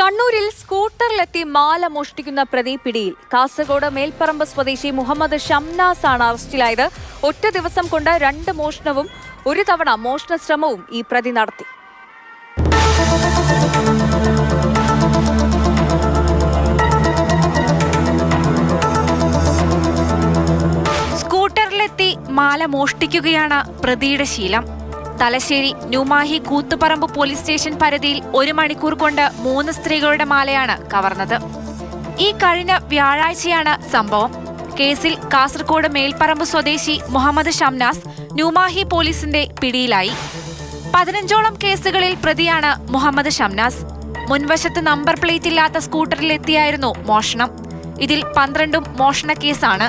കണ്ണൂരിൽ സ്കൂട്ടറിലെത്തി മാല മോഷ്ടിക്കുന്ന പ്രതി പിടിയിൽ. കാസർഗോഡ് മേൽപ്പറമ്പ് സ്വദേശി മുഹമ്മദ് ഷംനാസ് ആണ് അറസ്റ്റിലായത്. ഒറ്റ ദിവസം കൊണ്ട് രണ്ട് മോഷണവും ഒരു തവണ മോഷണ ശ്രമവും ഈ പ്രതി നടത്തി. സ്കൂട്ടറിലെത്തി മാല മോഷ്ടിക്കുകയാണ് പ്രതിയുടെ ശീലം. തലശ്ശേരി ന്യൂമാഹി കൂത്തുപറമ്പ് പോലീസ് സ്റ്റേഷൻ പരിധിയിൽ ഒരു മണിക്കൂർ കൊണ്ട് മൂന്ന് സ്ത്രീകളുടെ മാലയാണ് കവർന്നത്. ഈ കഴിഞ്ഞ വ്യാഴാഴ്ചയാണ് സംഭവം. കേസിൽ കാസർഗോഡ് മേൽപ്പറമ്പ് സ്വദേശി മുഹമ്മദ് ഷംനാസ് ന്യൂമാഹി പോലീസിന്റെ പിടിയിലായി. പതിനഞ്ചോളം കേസുകളിൽ പ്രതിയാണ് മുഹമ്മദ് ഷംനാസ്. മുൻവശത്ത് നമ്പർ പ്ലേറ്റ് ഇല്ലാത്ത സ്കൂട്ടറിലെത്തിയായിരുന്നു മോഷണം. ഇതിൽ പന്ത്രണ്ടും മോഷണ കേസാണ്.